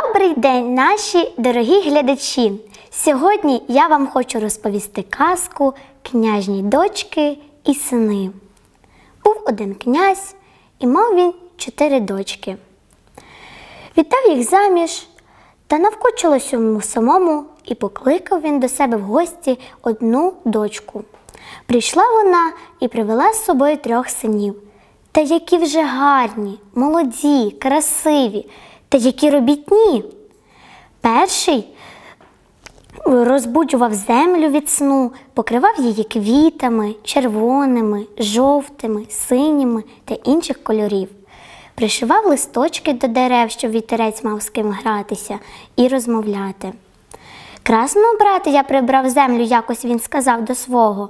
Добрий день, наші дорогі глядачі! Сьогодні я вам хочу розповісти казку княжні дочки і сини. Був один князь, і мав він чотири дочки. Віддав їх заміж, та навкочилось йому самому, і покликав він до себе в гості одну дочку. Прийшла вона і привела з собою трьох синів. Та які вже гарні, молоді, красиві, та які робітні. Перший розбуджував землю від сну, покривав її квітами, червоними, жовтими, синіми та інших кольорів. Пришивав листочки до дерев, щоб вітерець мав з ким гратися і розмовляти. Красно, брате, я прибрав землю, якось він сказав до свого.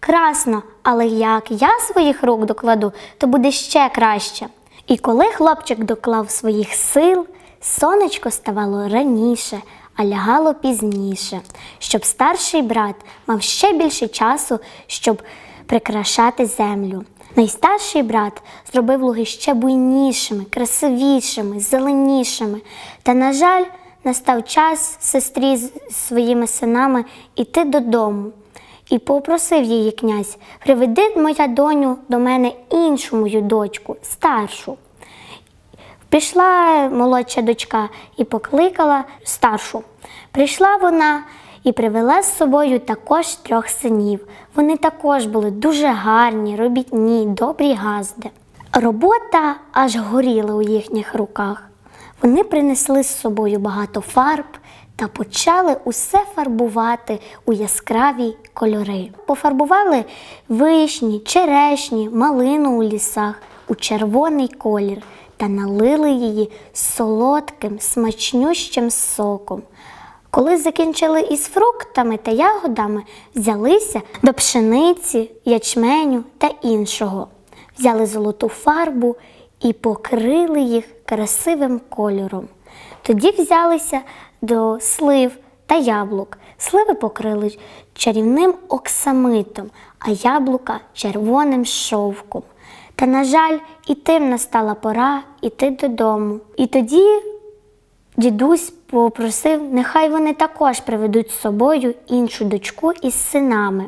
Красно, але як я своїх рук докладу, то буде ще краще. І коли хлопчик доклав своїх сил, сонечко ставало раніше, а лягало пізніше, щоб старший брат мав ще більше часу, щоб прикрашати землю. Найстарший брат зробив луги ще буйнішими, красивішими, зеленішими. Та, на жаль, настав час сестрі з своїми синами іти додому. І попросив її князь, приведи моя доню до мене іншу мою дочку, старшу. Пішла молодша дочка і покликала старшу. Прийшла вона і привела з собою також трьох синів. Вони також були дуже гарні, робітні, добрі газди. Робота аж горіла у їхніх руках. Вони принесли з собою багато фарб та почали усе фарбувати у яскраві кольори. Пофарбували вишні, черешні, малину у лісах у червоний колір та налили її солодким, смачнющим соком. Коли закінчили із фруктами та ягодами, взялися до пшениці, ячменю та іншого. Взяли золоту фарбу і покрили їх красивим кольором. Тоді взялися до слив та яблук. Сливи покрили чарівним оксамитом, а яблука червоним шовком. Та, на жаль, і тим настала пора іти додому. І тоді дідусь попросив, нехай вони також приведуть з собою іншу дочку із синами.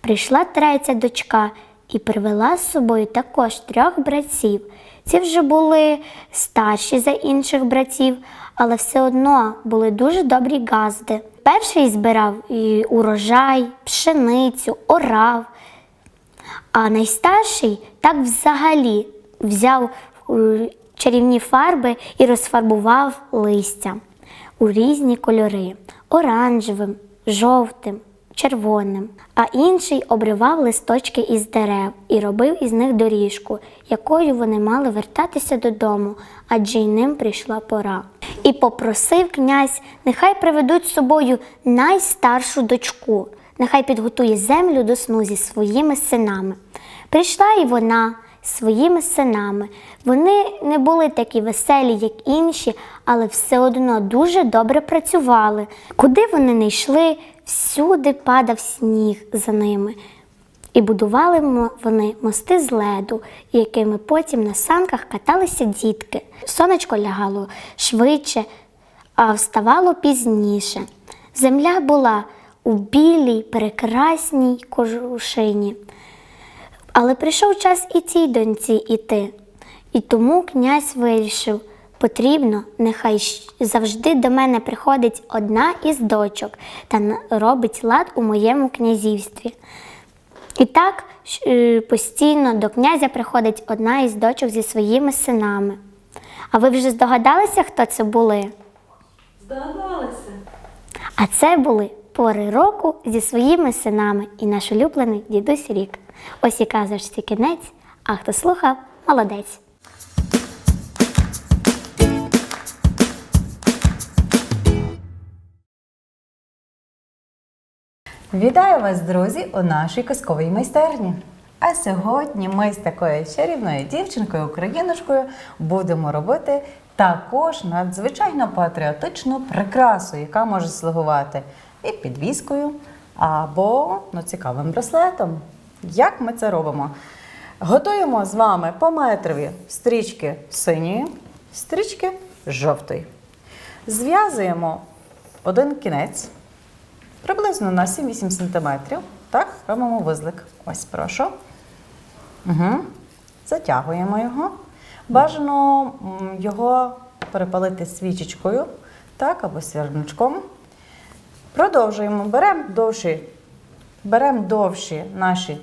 Прийшла третя дочка і привела з собою також трьох братів. Ці вже були старші за інших братів, але все одно були дуже добрі газди. Перший збирав і урожай, пшеницю, орав, а найстарший так взагалі взяв е, чарівні фарби і розфарбував листя у різні кольори оранжевим, жовтим, червоним. А інший обривав листочки із дерев і робив із них доріжку, якою вони мали вертатися додому, адже й ним прийшла пора. І попросив князь, нехай приведуть з собою найстаршу дочку, нехай підготує землю до сну зі своїми синами. Прийшла і вона своїми синами. Вони не були такі веселі, як інші, але все одно дуже добре працювали. Куди вони не йшли, всюди падав сніг за ними. І будували вони мости з леду, якими потім на санках каталися дітки. Сонечко лягало швидше, а вставало пізніше. Земля була у білій, прекрасній кожушині. Але прийшов час і цій доньці іти. І тому князь вирішив, потрібно, нехай завжди до мене приходить одна із дочок та робить лад у моєму князівстві. І так е, постійно до князя приходить одна із дочок зі своїми синами. А ви вже здогадалися, хто це були? Здогадалася. А це були пори року зі своїми синами і наш улюблений дідусь рік. Ось і казочці кінець, а хто слухав, молодець. Вітаю вас, друзі, у нашій казковій майстерні. А сьогодні ми з такою чарівною дівчинкою, україночкою, будемо робити також надзвичайно патріотичну прикрасу, яка може слугувати і підвіскою, або ну, цікавим браслетом. Як ми це робимо? Готуємо з вами по метрові стрічки синьої, стрічки жовтої. Зв'язуємо один кінець приблизно на 7-8 см. Так, робимо вузлик. Ось, прошу. Угу. Затягуємо його. Бажано його перепалити свічечкою, так, або сверничком. Продовжуємо. Беремо довші, беремо довші наші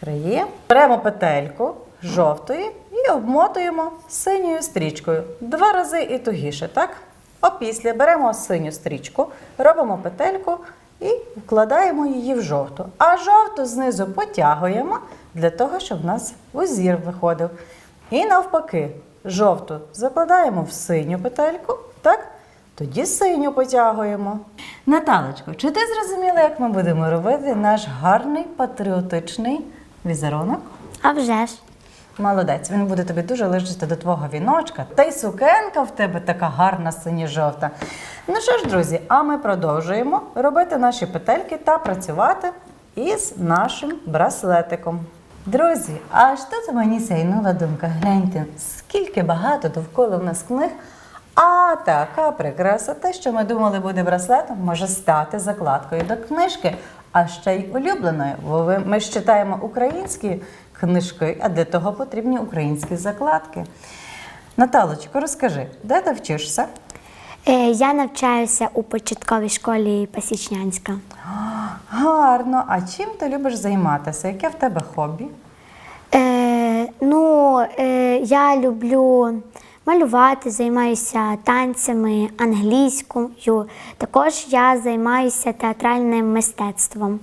краї, беремо петельку жовтої і обмотуємо синьою стрічкою. Два рази і тугіше, так? Опісля беремо синю стрічку, робимо петельку і вкладаємо її в жовту. А жовту знизу потягуємо для того, щоб в нас узір виходив. І навпаки, жовту закладаємо в синю петельку, так? Тоді синю потягуємо. Наталочко, чи ти зрозуміла, як ми будемо робити наш гарний патріотичний візерунок? А вже ж. Молодець, він буде тобі дуже лежати до твого віночка. Та й сукенка в тебе така гарна сині-жовта. Ну що ж, друзі, а ми продовжуємо робити наші петельки та працювати із нашим браслетиком. Друзі, аж тут мені сяйнула думка. Гляньте, скільки багато довкола в нас книг. А така прикраса, те, що ми думали буде браслетом, може стати закладкою до книжки, а ще й улюбленою. Бо ми ж читаємо українські книжки, а для того потрібні українські закладки. Наталочко, розкажи, де ти вчишся? Е, я навчаюся у початковій школі Пасічнянська. Гарно. А чим ти любиш займатися? Яке в тебе хобі? Е, ну, е, я люблю малювати, займаюся танцями, англійською. Також я займаюся театральним мистецтвом.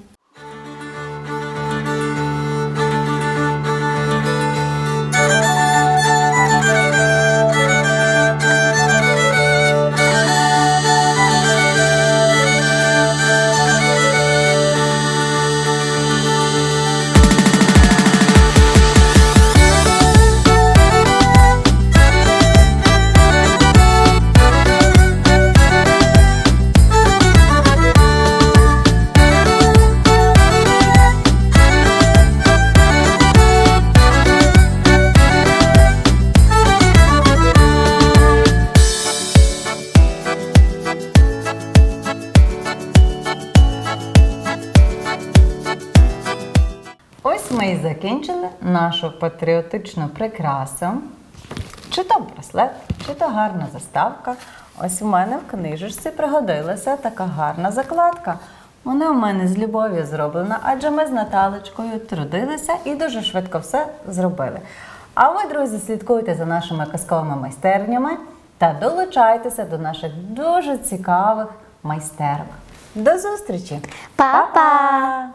Закінчили нашу патріотичну прикрасу. Чи то браслет, чи то гарна заставка. Ось у мене в книжечці пригодилася така гарна закладка. Вона в мене з любов'ю зроблена, адже ми з Наталочкою трудилися і дуже швидко все зробили. А ви, друзі, слідкуйте за нашими казковими майстернями та долучайтеся до наших дуже цікавих майстерок. До зустрічі! Па-па!